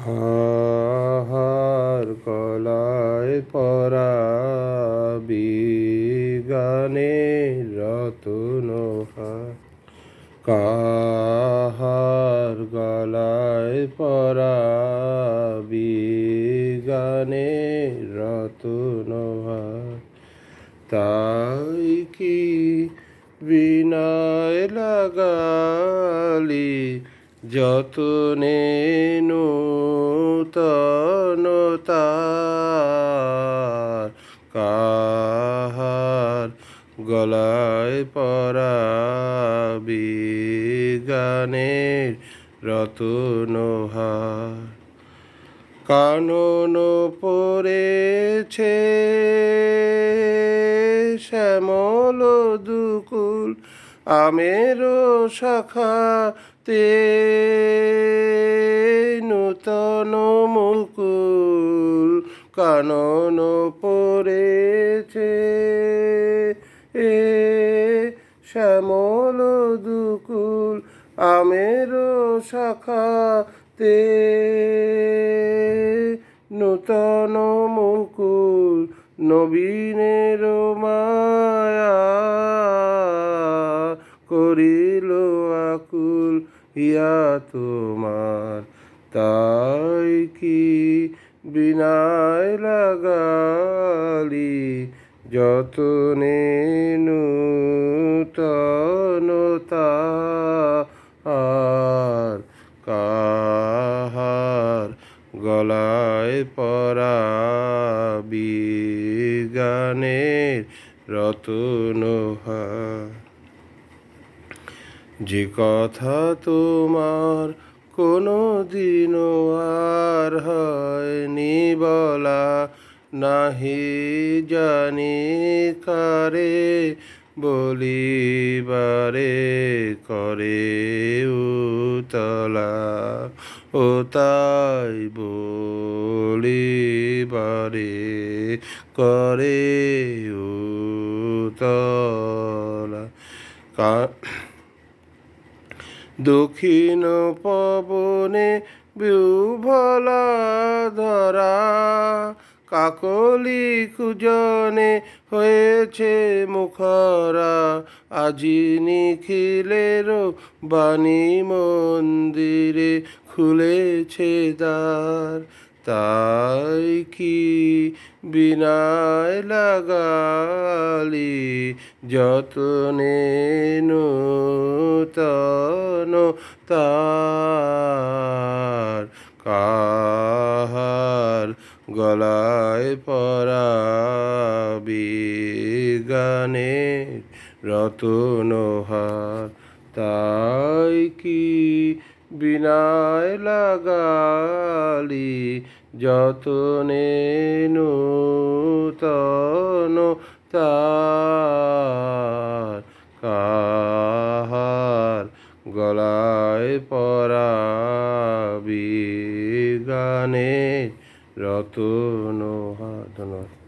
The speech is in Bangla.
হাহার কলায় পরা বিগানে রতন কাহার গলায় পরা বিগানে রতন তাই কি বিনয় লাগালি যতনে নূতনতার কাহার গলায় পরা বিগানের রতনহার কানন পড়েছে শ্যামল দুকুল আমেরও শাখাতে নূতন মুকুল কানন পড়েছে। এ শ্যামল দুকুল আমেরও শাখাতে নূতন মুকুল নবীনের তোমার। তাই কি বিনায় লাগালি? যতনে নূতনতা আর কাহার গলায় পরা বিগানের রতনহার যে কথা তোমার কোনো দিনও আর হয়নি বলা, নাহি জানি কারে বলিবারে করে উতলা, ও তাই বলিবারে করে উতলা। কা দক্ষিণ পবনে বিউভলা ধরা, কাকলি কুজনে হয়েছে মুখরা, আজি নিখিলের বাণী মন্দিরে খুলেছে দ্বার। তাই কি বিনায় লাগালি, যতনে নূতন তার কাহার গলায় পরা বিগানে রতনহার তাই কি বিনায় লাগালি যতনে নূতন তার বিগানে রতনহার ধন্যবাদ